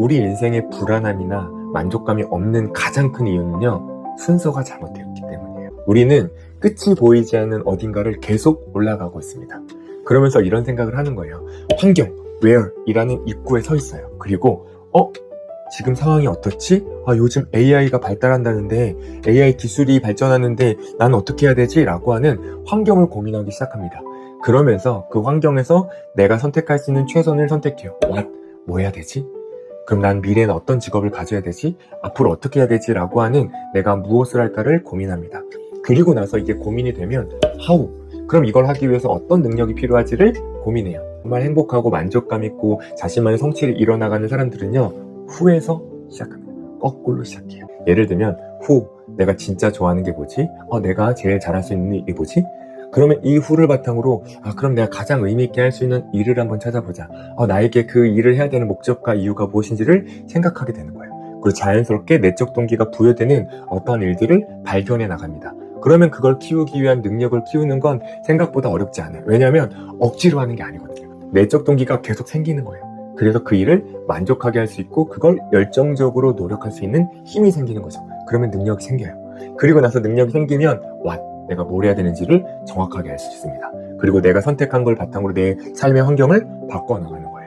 우리 인생의 불안함이나 만족감이 없는 가장 큰 이유는요, 순서가 잘못되었기 때문이에요. 우리는 끝이 보이지 않는 어딘가를 계속 올라가고 있습니다. 그러면서 이런 생각을 하는 거예요. 환경, where이라는 입구에 서 있어요. 그리고, 어? 지금 상황이 어떻지? 아, 요즘 AI가 발달한다는데, AI 기술이 발전하는데, 난 어떻게 해야 되지? 라고 하는 환경을 고민하기 시작합니다. 그러면서 그 환경에서 내가 선택할 수 있는 최선을 선택해요. What? 뭐 해야 되지? 그럼 난 미래엔 어떤 직업을 가져야 되지? 앞으로 어떻게 해야 되지? 라고 하는 내가 무엇을 할까를 고민합니다. 그리고 나서 이게 고민이 되면 how? 그럼 이걸 하기 위해서 어떤 능력이 필요하지를 고민해요. 정말 행복하고 만족감 있고 자신만의 성취를 이뤄나가는 사람들은요. 후에서 시작합니다. 거꾸로 시작해요. 예를 들면 후 내가 진짜 좋아하는 게 뭐지? 어, 내가 제일 잘할 수 있는 일이 뭐지? 그러면 이 후를 바탕으로 아 그럼 내가 가장 의미 있게 할 수 있는 일을 한번 찾아보자. 어, 나에게 그 일을 해야 되는 목적과 이유가 무엇인지를 생각하게 되는 거예요. 그리고 자연스럽게 내적 동기가 부여되는 어떠한 일들을 발견해 나갑니다. 그러면 그걸 키우기 위한 능력을 키우는 건 생각보다 어렵지 않아요. 왜냐하면 억지로 하는 게 아니거든요. 내적 동기가 계속 생기는 거예요. 그래서 그 일을 만족하게 할 수 있고 그걸 열정적으로 노력할 수 있는 힘이 생기는 거죠. 그러면 능력이 생겨요. 그리고 나서 능력이 생기면 what 내가 뭘 해야 되는지를 정확하게 알 수 있습니다. 그리고 내가 선택한 걸 바탕으로 내 삶의 환경을 바꿔 나가는 거예요.